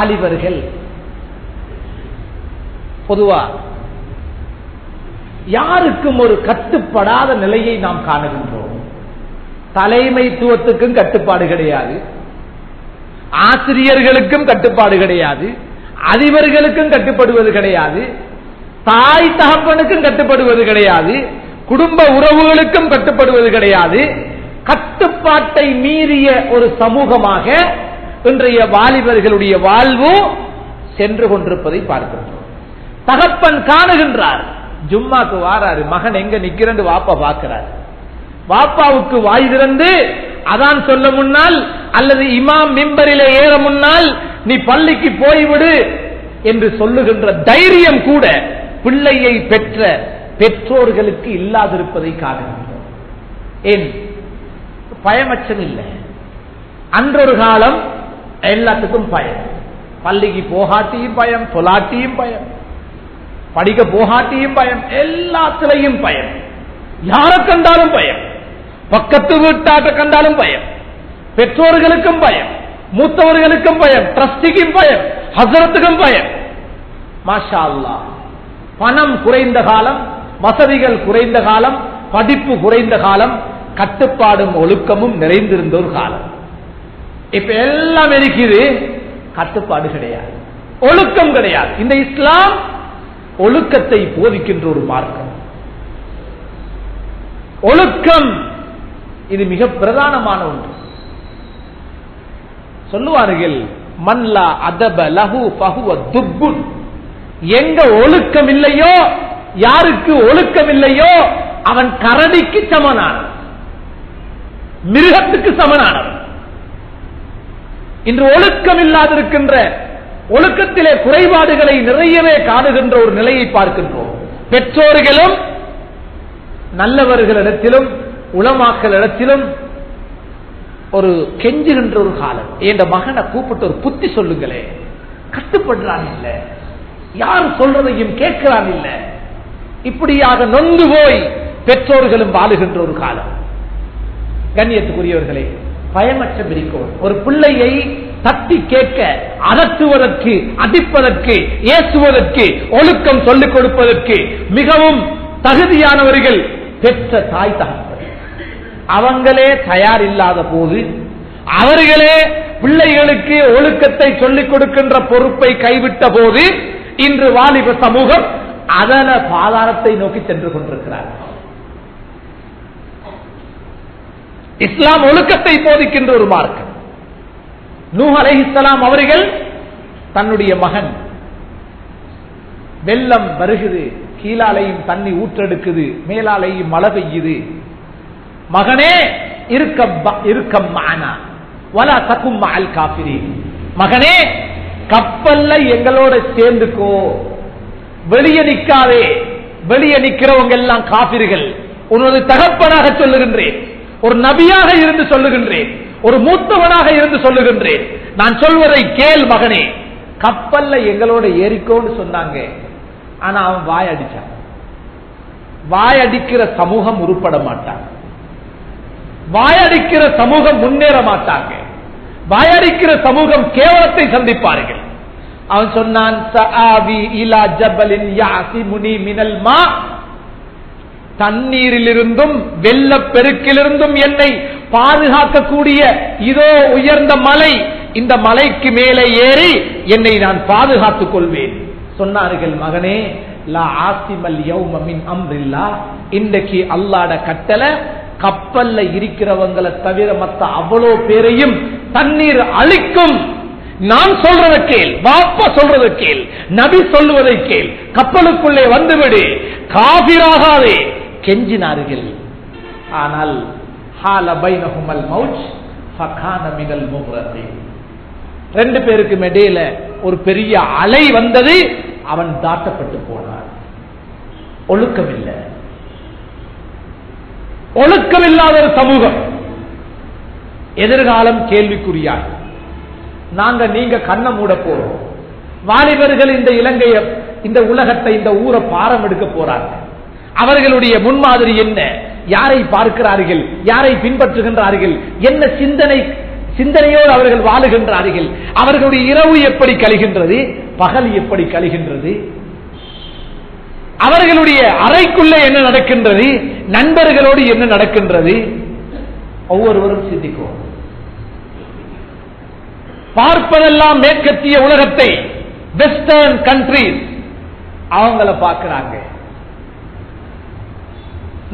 வாலிபர்கள் பொதுவா யாருக்கும் ஒரு கட்டுப்படாத நிலையை நாம் காணுகின்றோம். தலைமைத்துவத்துக்கும் கட்டுப்பாடு கிடையாது. ஆசிரியர்களுக்கும் கட்டுப்பாடு கிடையாது. அதிபர்களுக்கும் கட்டுப்படுவது கிடையாது. தாய் தகப்பனுக்கும் கட்டுப்படுவது கிடையாது. குடும்ப உறவுகளுக்கும் கட்டுப்படுவது கிடையாது. கட்டுப்பாட்டை மீறிய ஒரு சமூகமாக இன்றைய வாலிபர்களுடைய வாழ்வு சென்று கொண்டிருப்பதை பார்க்கின்றோம். தகப்பன் காணுகின்றார். ஜும்மாக்கு வாராரு. மகன் எங்க நிக்கிறன்னு வாப்பா பார்க்கிறார். வாப்பாவுக்கு வாய் திறந்து அதான் சொல்ல முன்னால் அல்லது இமாம் மிம்பரில ஏற முன்னால் நீ பள்ளிக்கு போய்விடு என்று சொல்லுகின்ற தைரியம் கூட பிள்ளையை பெற்ற பெற்றோர்களுக்கு இல்லாதிருப்பதை காணுகின்றோம். ஏன்? பயமச்சம் இல்லை அன்றொரு காலம் எல்லாத்துக்கும் பயம். பள்ளிக்கு போகாட்டியும் பயம் தொலாட்டியும் பயம். படிக்க போகாட்டியும் பயம் எல்லாத்திலையும் பயம். யாரை கண்டாலும் பயம். பக்கத்து வீட்டாட்ட கண்டாலும் பயம். பெற்றோர்களுக்கும் பயம். மூத்தவர்களுக்கும் பயம். டிரஸ்டிக்கும் பயம். ஹசரத்துக்கும் பயம். மாஷா அல்லா பணம் குறைந்த காலம் வசதிகள் குறைந்த காலம் படிப்பு குறைந்த காலம் கட்டுப்பாடும் ஒழுக்கமும் நிறைந்திருந்த ஒரு காலம். இப்ப எல்லாம் இருக்குது கட்டுப்பாடு கிடையாது. ஒழுக்கம் கிடையாது. இந்த இஸ்லாம் ஒழுக்கத்தை போதிக்கின்ற ஒரு மார்க்கம். ஒழுக்கம் இது மிக பிரதானமான ஒன்று. சொல்லுவார்கள் மன்லா அதப லஹு பகுவ துப்புன். எங்க ஒழுக்கம் இல்லையோ யாருக்கு ஒழுக்கம் இல்லையோ அவன் கரடிக்கு சமனானவன். மிருகத்துக்கு சமனானவன். இன்று ஒழுக்கம் இல்லாதிருக்கின்ற ஒழுக்கத்திலே குறைபாடுகளை நிறையவே காணுகின்ற ஒரு நிலையை பார்க்கின்றோம். பெற்றோர்களும் நல்லவர்களிடத்திலும் உளமாக்களிடத்திலும் ஒரு கெஞ்சுகின்ற ஒரு காலம். என் மகனை கூப்பிட்டு ஒரு புத்தி சொல்லுங்களே. கட்டுப்படுறான் இல்ல. யார் சொல்றதையும் கேட்கிறான் இல்ல. இப்படியாக நொந்து போய் பெற்றோர்களும் வாழுகின்ற ஒரு காலம். கண்ணியத்துக்குரியவர்களே பயமற்ற இருக்கும் ஒரு பிள்ளையை தட்டி கேட்க அதட்டுவதற்கு அடிப்பதற்கு ஏசுவதற்கு ஒழுக்கம் சொல்லிக் கொடுப்பதற்கு மிகவும் தகுதியானவர்கள் பெற்ற தாய் தகப்பன். அவங்களே தயார் இல்லாத போது அவர்களே பிள்ளைகளுக்கு ஒழுக்கத்தை சொல்லிக் கொடுக்கின்ற பொறுப்பை கைவிட்ட போது இன்று வாலிப சமூகம் அதன பாதாரத்தை நோக்கி சென்று கொண்டிருக்கிறார் இஸ்லாம் ஒழுக்கத்தை போதிக்கின்ற ஒரு மார்க்கம். நூ அலைஹிஸ்லாம் அவர்கள் தன்னுடைய மகன் வெள்ளம் வருகுது கீழாலையும் தண்ணி ஊற்றெடுக்குது மேலாலையும் மழை பெய்யுது. மகனே இருக்கம் இருக்கம் மானா வலா தக்கும் மகள் காபிரி மகனே கப்பல்ல எங்களோட சேர்ந்துக்கோ. வெளியே நிக்காதே. வெளியே நிக்கிறவங்க எல்லாம் காபிர்கள் உனது தகப்பனாக சொல்லுகின்றேன். ஒரு நபியாக இருந்து சொல்லுகின்றேன். ஒரு மூத்தவனாக இருந்து சொல்லுகின்றேன். நான் சொல்வதை கேள் மகனே. கப்பல்ல எங்களோட ஏறிக்கோன்னு சொன்னாங்க. ஆனா அவன் வாய் அடிச்சான். வாய் அடிக்கிற சமூகம் உருப்பட மாட்டான். வாயடிக்கிற சமூகம் முன்னேற மாட்டாங்க. வாயடிக்கிற சமூகம் கேவலத்தை சந்திப்பார்கள். அவன் சொன்னான் தண்ணீரிலிருந்தும் வெள்ள பெருக்கிலிருந்தும் என்னை பாதுகாக்கக்கூடிய இதோ உயர்ந்த மலை இந்த மலைக்கு மேலே ஏறி என்னை நான் பாதுகாத்துக் கொள்வேன். சொன்னார்கள் மகனே லா ஆசிமல் யௌமமின் அம்ரில்லா. இன்றைக்கு அல்லாட கட்டளை கப்பல்ல இருக்கிறவங்களை தவிர மத்த அவ்வளோ பேரையும் தண்ணீர் அழிக்கும். நான் சொல்றத கேள் வாப்பா சொல்றத கேள் நபி சொல்லுவதை கேள் கப்பலுக்குள்ளே வந்துவிடு காபிராகாதே கெஞ்சினார்கள் ஆனால் ரெண்டு பேருக்கு இடையில ஒரு பெரிய அலை வந்தது அவன் தாட்டப்பட்டு போனான். ஒழுக்கமில்லை. ஒழுக்கமில்லாத ஒரு சமூகம். எதிர்காலம் கேள்விக்குறியாக நாங்க நீங்க கண்ணை மூட போறோம். வாலிபர்கள் இந்த இலங்கையை இந்த உலகத்தை இந்த ஊரை பாரம் எடுக்க போறாங்க. அவர்களுடைய முன்மாதிரி என்ன? யாரை பார்க்கிறார்கள்? யாரை பின்பற்றுகின்றார்கள்? என்ன சிந்தனை சிந்தனையோடு அவர்கள் வாழுகின்றார்கள்? அவர்களுடைய இரவு எப்படி கழிகின்றது? பகல் எப்படி கழிகின்றது? அவர்களுடைய அறைக்குள்ளே என்ன நடக்கின்றது? நண்பர்களோடு என்ன நடக்கின்றது? ஒவ்வொருவரும் சிந்திக்கும் பார்ப்பதெல்லாம் மேற்கத்திய உலகத்தை வெஸ்டர்ன் கண்ட்ரிஸ் அவங்கள பார்க்கிறாங்க.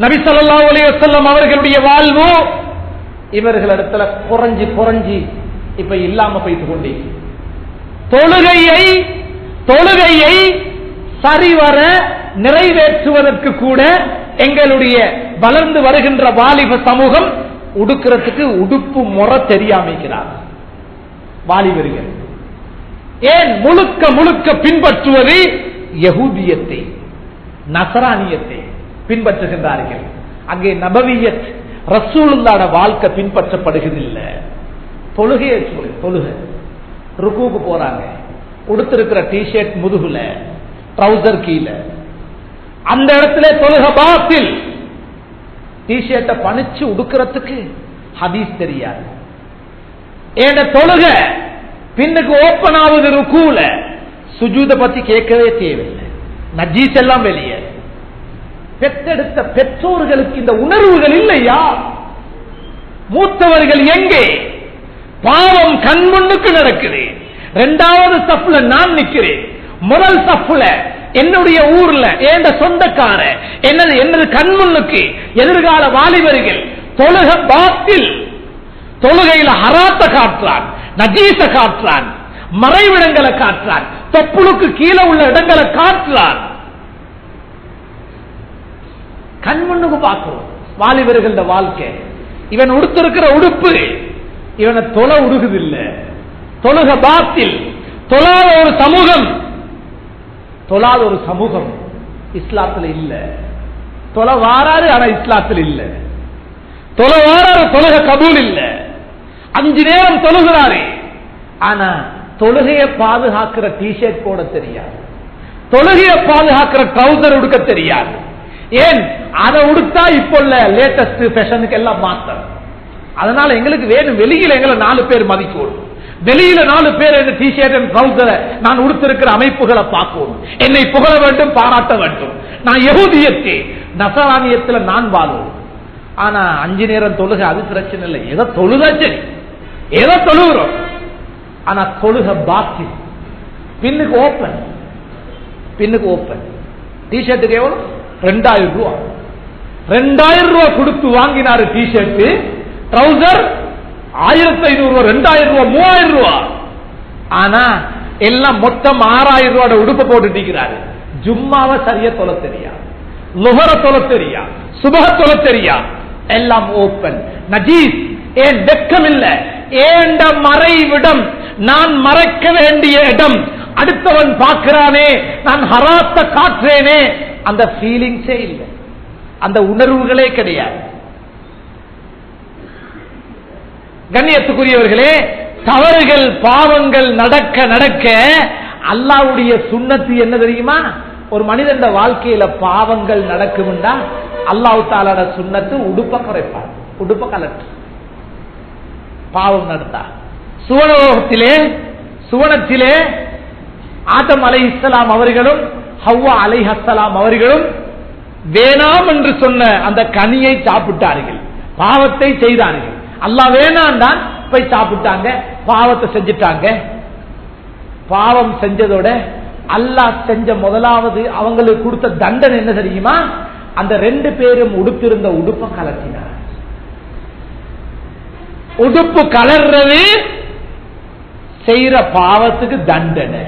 நபி ஸல்லல்லாஹு அலைஹி அவர்களுடைய வாழ்வு இவர்கள் இடத்துல குறைஞ்சி குறைஞ்சி இப்ப இல்லாம போய்த்து கொண்டே. தொழுகையை தொழுகையை சரிவர நிறைவேற்றுவதற்கு கூட எங்களுடைய வளர்ந்து வருகின்ற வாலிப சமூகம் உடுக்கிறதுக்கு உடுப்பு முறை தெரியாமைக்கிறார். வாலிபர்கள். ஏன் முழுக்க முழுக்க பின்பற்றுவது யகூதியத்தை நசராணியத்தை பின்பற்றுகின்றார்கள். அங்கே நபவியத் ரசூலுல்லாட வாழ்க்கை பின்பற்றப்படுகிறதில்லை. தொழுகையை சொல்லு தொழுகை. ருக்குவுக்கு போறாங்க. உடுத்திருக்கிற டிஷர்ட் முதுகுல ட்ரௌசர் கீழே. அந்த இடத்துல தொழுக பாத்தில். டிஷர்ட்டை பணிச்சு உடுக்கிறதுக்கு ஹதீஸ் தெரியாது. ஏன்னா தொழுக பின்னுக்கு ஓப்பன் ஆகுது ருக்கூல சுஜூத பத்தி கேட்கவே தேவையில்லை. நஜீஸ் எல்லாம் வெளியே. பெற்றெடுத்த பெற்றோர்களுக்கு இந்த உணர்வுகள் இல்லையா? மூத்தவர்கள் எங்கே? பாவம் கண்முன்னுக்கு நடக்குது. இரண்டாவது சப்புல நான் நிக்கிறேன். முதல் சப்புல என்னுடைய ஊர்ல எந்த சொந்தக்கார என்னது என்னது கண்முன்னுக்கு எதிர்கால வாலிபர்கள் தொழுக பாத்தில். தொழுகையில ஹராத்த காட்டுறான் நஜீச காட்டுறான் மறைவிடங்களை காட்டுறான் தொப்புளுக்கு கீழே உள்ள இடங்களை காட்டுறான். கண்முன்னுக்கு பார்க்கிறோம் வாலிபர்கள வாழ்க்கை. இவன் உடுத்திருக்கிற உடுப்பு இவனை தொலை உருகுதில்லை. தொழுக பாத்தில் தொழாத ஒரு சமூகம். தொழாத ஒரு சமூகம் இஸ்லாத்துல இல்ல. தொலை வாராரு ஆனா இஸ்லாத்தில் இல்ல. தொலை வாராரு தொழுக கபூல் இல்ல. அஞ்சு நேரம் தொழுகிறாரு. ஆனா தொழுகையை பாதுகாக்கிற டிஷர்ட் போட தெரியாது. தொழுகையை பாதுகாக்கிற ட்ரௌசர் உடுக்க தெரியாது. ஏன்? அதை உடுத்தா இப்போ உள்ள லேட்டஸ்ட் ஃபேஷனுக்கு எல்லாம் மாத்தம் அதனால எங்களுக்கு வேணும் வெளியில எங்களை நாலு பேர் மதிக்கணும் வெளியில நாலு பேர் இந்த டிஷர்ட் ட்ரௌசரை நான் உடுத்திருக்கிற அமைப்புகளை பார்க்கணும் என்னை புகழ வேண்டும் பாராட்ட வேண்டும். நான் யகுதியத்தை நசராணியத்தில் நான் வாழும் ஆனா அஞ்சு நேரம் தொழுக அது பிரச்சனை இல்லை. எதை தொழுதா சரி? எதை தொழுகிறோம்? ஆனா தொழுக பாக்கி. பின்னுக்கு ஓப்பன் பின்னுக்கு ஓப்பன் டிஷர்ட்டுக்கு எவ்வளவு? ரெண்டாயிரம் ரூபா. ரெண்டாயிரம் ரூபா கொடுத்து வாங்கினாரு டிஷர்ட் ட்ரௌசர் ஆயிரத்தி ஐநூறு ரூபா ரெண்டாயிரம் ரூபா மூவாயிரம் ரூபா. ஆனா எல்லாம் மொத்தம் ஆறாயிரம் ரூபாய் உடுப்பு போட்டுட்டிருக்கிறாரு ஜும்மாவை சரியா தொலை தெரியா? லுகர தொலை தெரியா? சுபக தொலை தெரியா? எல்லாம் ஓப்பன். நஜீஸ் ஏன் வெக்கம் இல்ல ஏண்ட மறைவிடம்? நான் மறைக்க வேண்டிய இடம் அடுத்தவன் பார்க்கிறானே நான் ஹராத்த காற்றேனே அந்த ஃபீலிங்ஸே இல்லை. அந்த உணர்வுகளே கிடையாது. கண்ணியத்துக்குரியவர்களே தவறுகள் பாவங்கள் நடக்க நடக்க அல்லாவுடைய சுண்ணத்து என்ன தெரியுமா? ஒரு மனிதன் வாழ்க்கையில பாவங்கள் நடக்கும்டா அல்லாஹு தாலாட சுண்ணத்து உடுப்ப குறைப்பார். உடுப்ப கலட்டு பாவம் நடத்தா சுவனோகத்திலே சுவனத்திலே ஆதம் அலை இஸ்லாம் அவர்களும் ஹவ்வா அலை ஹஸ்லாம் அவர்களும் வேணாம் என்று சொன்ன அந்த கனியை சாப்பிட்டார்கள். பாவத்தை செய்தார்கள். அல்லா வேணாம் தான் போய் சாப்பிட்டாங்க பாவத்தை செஞ்சுட்டாங்க. பாவம் செஞ்சதோட அல்லாஹ் செஞ்ச முதலாவது அவங்களுக்கு கொடுத்த தண்டனை என்ன தெரியுமா? அந்த ரெண்டு பேரும் உடுத்திருந்த உடுப்பை கலத்தினார் உடுப்பு கலர்றது செய்யற பாவத்துக்கு தண்டனை.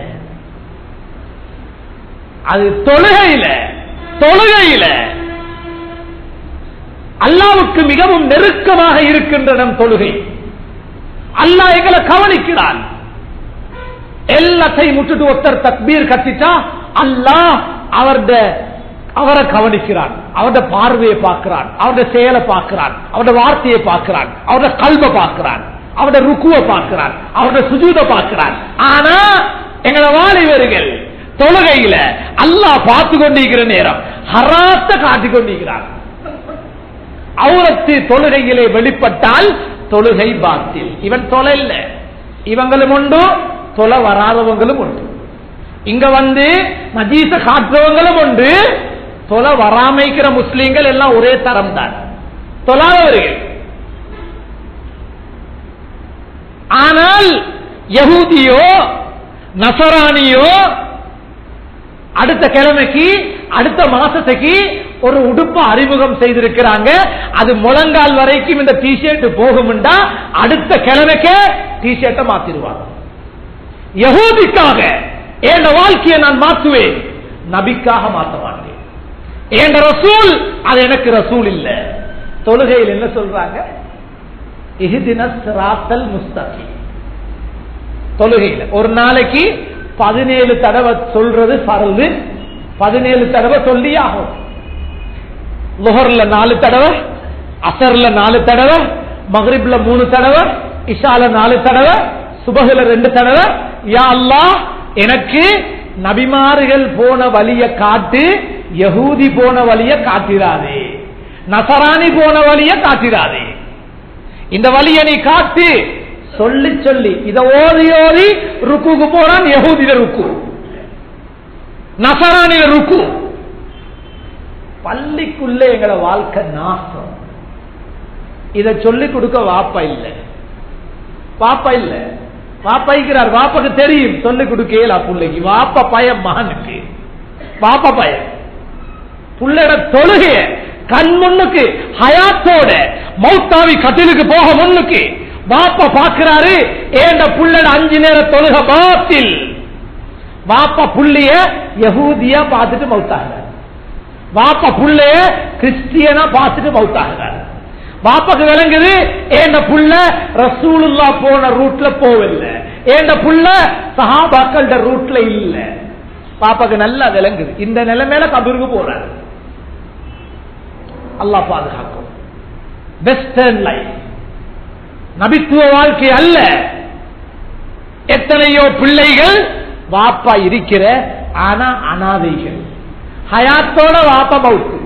அது தொழுகையில தொழுகையில அல்லாவுக்கு மிகவும் நெருக்கமாக இருக்கின்ற நம் தொழுகை. அல்லாஹ் எங்களை கவனிக்கிறான். எல்லாத்தையும் முட்டுட்டு ஒருத்தர் தக்பீர் கத்திட்டா அல்லாஹ் அவருட அவரை கவனிக்கிறான். அவருடைய பார்வையை பார்க்கிறான். அவருடைய செயலை பார்க்கிறான். அவருடைய வார்த்தையை பார்க்கிறான். அவருடைய கல்வை பார்க்கிறான். அவருடைய ருக்குவை பார்க்கிறான். அவருடைய சுஜூதை பார்க்கிறான். ஆனா எங்களை வாலிபர்கள் தொழுகையில அல்லாஹ் பார்த்து கொண்டிருக்கிற நேரம். ஹராத்த காட்டிக் கொண்டிருக்கிறார் அவுரத்து தொழுகையிலே வெளிப்பட்டால் தொழுகை பாத்தில். இவன் தொலை இல்ல இவங்களும் உண்டு தொலை வராதவங்களும் உண்டு. இங்க வந்து மஜீச காட்டுறவங்களும் உண்டு தொலை வராமைக்கிற முஸ்லீம்கள் எல்லாம் ஒரே தரம் தான் தொலாதவர்கள் ஆனால் யகூதியோ நசராணியோ அடுத்த கிழமைக்கு அடுத்த மாசத்துக்கு ஒரு உடுப்ப அறிமுகம் செய்திருக்கிறாங்க. அது முழங்கால் வரைக்கும் இந்த டிஷர்ட் போகும்டா அடுத்த கிழமைக்கு டிஷர்ட்டை மாத்திடுவாங்க. யகூதிக்காக என் வாழ்க்கையை நான் மாற்றுவேன்? நபிக்காக மாற்ற மாட்டேன். என் ரசூல்? அது எனக்கு ரசூல் இல்ல. தொழுகையில் என்ன சொல்றாங்க? இஹ்தின சிராத்தல் முஸ்தகி தொழுகையில் ஒரு நாளைக்கு பதினேழு தடவை சொல்றது பரவு பதினேழு தடவை சொல்லி ஆகும் லுஹர்ல நாலு தடவை அசர்ல நாலு தடவை மகரிப்ல மூணு தடவை இஷால நாலு தடவை சுபகுல ரெண்டு தடவை. யா அல்லா எனக்கு நபிமார்கள் போன வழிய காட்டு யகூதி போன வழிய காட்டிடாதே நசராணி போன வழிய காட்டிடாதே இந்த வழியை நீ காட்டு சொல்லி சொல்லி இதை ஓதி ஓதி ருக்குக்கு போறான் யகூதில ருக்கு. நசரானில ருக்கு. பள்ளிக்குள்ளே எங்களை வாழ்க்கை நாசம். இத சொல்லி கொடுக்க வாப்பா இல்ல. வாப்பா இல்ல. வாப்பா இருக்கிறார். தெரியும். சொல்லி கொடுக்கல பிள்ளைக்கு. வாப்பா பயம் மகனுக்கு. பாப்பா பயம் புள்ளட தொழுகைய கண் முன்னுக்கு ஹயாத்தோட மௌத்தாவி கட்டிலுக்கு போக முன்னுக்கு பாப்பா பாக்குறாரு ஏண்ட புள்ளட அஞ்சு நேர தொழுக பாத்தில். வாப்பா புள்ளிய யகூதியா பார்த்துட்டு மௌத்தாகிறார் பாப்பா புள்ளைய கிறிஸ்டியனா பார்த்துட்டு மௌத்தாகிறார் வாப்பாக்கு விளங்குது ஏண்ட புள்ள ரசூலுல்லா போன ரூட்ல போவில்லை ஏண்ட புள்ள சஹாபாக்கள ரூட்ல இல்ல. பாப்பாக்கு நல்லா விளங்குது. இந்த நிலைமையில கபருக்கு போறாரு. அல்லாஹ் பாதுகாக்கும். வெஸ்டர்ன் லைஃப் நபித்துவ வாழ்க்கை அல்ல. எத்தனையோ பிள்ளைகள் வாப்பா இருக்கிற ஆனா அனாதைகள். ஹயாத்தோட வாப்பா மவுத்து.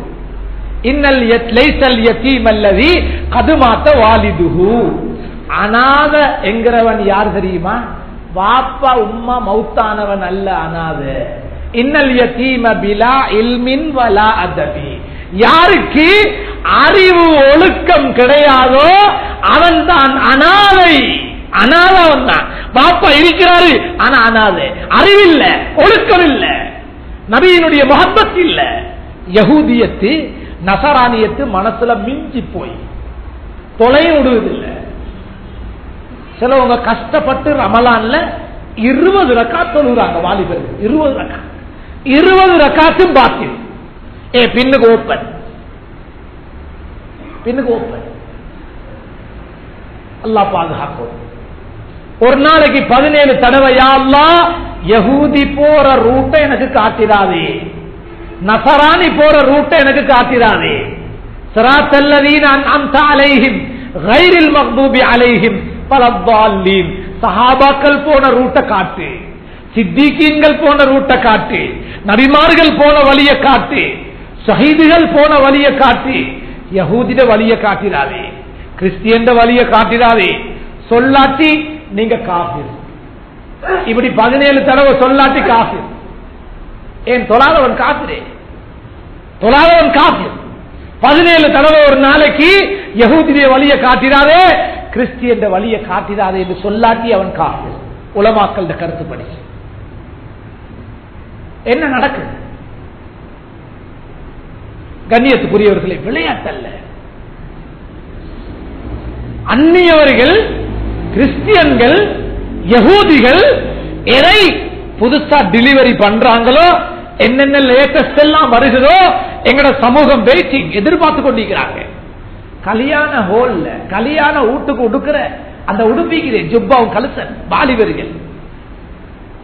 இன்னல் லைசல் யத்தீம் அல்லதி கதுமாத்த வாலிதுஹு. அனாத என்கிறவன் யார் தெரியுமா? வாப்பா உம்மா மௌத்தானவன் அல்ல அனாத. இன்னல் யத்தீம பிலா இல்மின் வலா அதபி. யாருக்கு? அறிவு ஒழுக்கம் கிடையாதோ அவன் தான் அனாதை அனாதவன் தான் பாப்பா இருக்கிறாரு ஆனா அனாதை. அறிவில்ல ஒழுக்கம் இல்ல நபியினுடைய முகப்பத் இல்ல. யகூதியத்து நசராணியத்து மனசுல மிஞ்சி போய். தொலையும் விடுவதில்ல. சிலவங்க கஷ்டப்பட்டு ரமலான்ல இருபது ரக்கா தொழுகிறாங்க வாலிபர்கள். இருபது ரக்கா இருபது ரக்காத்தும் பாத்தியம் ஏ பின்னுக்கு ஓப்பன். பின்னுக்கு ஓப்பன் அல்லா பாதுகாக்கும். ஒரு நாளைக்கு பதினேழு தடவையா அல்லா யகூதி போற ரூட்டை எனக்கு காட்டிடாதே நசராணி போற ரூட்டை எனக்கு காட்டிடாதே சிராத்தல்லதீன் சஹாபாக்கள் போன ரூட்டை காட்டு. சித்திகீன்கள் போன ரூட்டை காட்டு. நபிமார்கள் போன வழியை காட்டு. ஷஹீதுகள் போன வழியை காட்டி. யகூதிட வழியை காட்டிடாதே கிறிஸ்டியன் வழிய காட்டிடாதே சொல்லாட்டி நீங்க காஃபிர் இப்படி பதினேழு தடவை சொல்லாட்டி காஃபிர் ஏன் தொழாதவன் காஃபிரே தொழாதவன் காஃபிர் பதினேழு தடவை ஒரு நாளைக்கு யகூதிய வழியை காட்டிடாதே கிறிஸ்டியன் வழியை காட்டிடாதே என்று சொல்லாட்டி அவன் காஃபிர் உலமாக்கள் கருத்துப்படி என்ன நடக்குது கண்ணியத்துக்குரியவர்களை விளையாட்டல்ல. அந்நியவர்கள் கிறிஸ்டியன்கள் யகூதிகள் எதை புதுசா டெலிவரி பண்றாங்களோ என்னென்ன லேட்டஸ்ட் எல்லாம் வருகிறதோ எங்கட சமூகம் வெயிட்டிங் எதிர்பார்த்து கொண்டிருக்கிறாங்க. கல்யாண ஹோல்ல கல்யாண வீட்டுக்கு உடுக்கிற அந்த உடுப்பிக்கிறேன் ஜுப்பாவும் கலுசன் வாலிபர்கள்.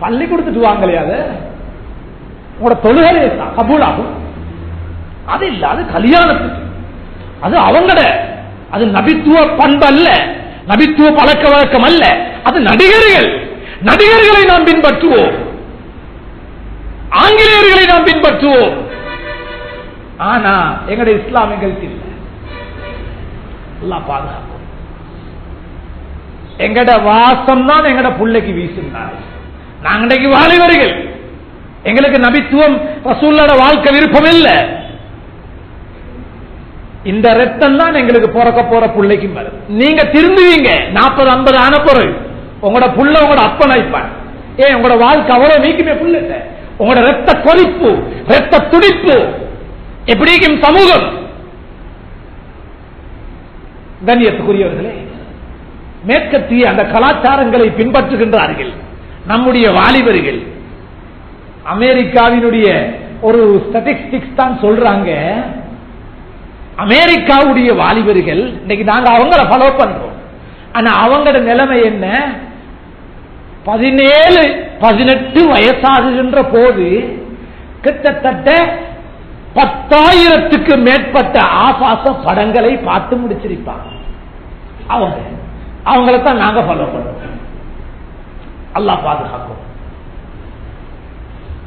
பள்ளி கொடுத்துட்டு வாங்கலையா உங்களோட தொழுகலே கபூலாகும். அது இல்லாத கல்யாணத்துக்கு. அது அவங்கட அது நபித்துவ பண்பு அல்ல நபித்துவ பழக்க வழக்கம் அல்ல. அது நடிகர்கள். நடிகர்களை நாம் பின்பற்றுவோம். ஆங்கிலேயர்களை நாம் பின்பற்றுவோம். ஆனா எங்களுடைய இஸ்லாமியர்களுக்கு இல்லை. எல்லாம் எங்கட வாசம் தான் எங்கட புள்ளைக்கு வீசுனாரு நாங்க இன்றைக்கு வாலிபர்கள். எங்களுக்கு நபித்துவம் ரசூல்லோட வாழ்க்கை விருப்பம் இல்லை. இந்த ரத்தம் தான் எங்களுக்கு பிறக்க போற பிள்ளைக்கும் வரும். நீங்க திருந்துவீங்க. நாற்பது ஐம்பது ஆன பொருள் உங்களோட புள்ள உங்களோட அப்பன் வைப்பான். ஏன் உங்களோட வாழ்க்கை அவ்வளவு நீக்குமே புள்ள உங்களோட ரத்த கொதிப்பு ரத்த துடிப்பு. எப்படிக்கும் சமூகம். கண்ணியத்துக்குரியவர்களே மேற்கத்திய அந்த கலாச்சாரங்களை பின்பற்றுகின்றார்கள். நம்முடைய வாலிபர்கள். அமெரிக்காவினுடைய ஒரு ஸ்டாட்டிஸ்டிக்ஸ் தான் சொல்றாங்க. அமெரிக்காவுடைய வாலிபர்கள் இன்னைக்கு நாங்க அவங்கள ஃபாலோ பண்றோம். ஆனா அவங்களோட நிலைமை என்ன? பதினேழு பதினெட்டு வயசாகுகின்ற போது கிட்டத்தட்ட பத்தாயிரத்துக்கு மேற்பட்ட ஆபாச படங்களை பார்த்து முடிச்சிருப்பாங்க. அவங்க. அவங்கள தான் நாங்க ஃபாலோ பண்றோம். அல்லாஹ் பாதுகாக்கும்.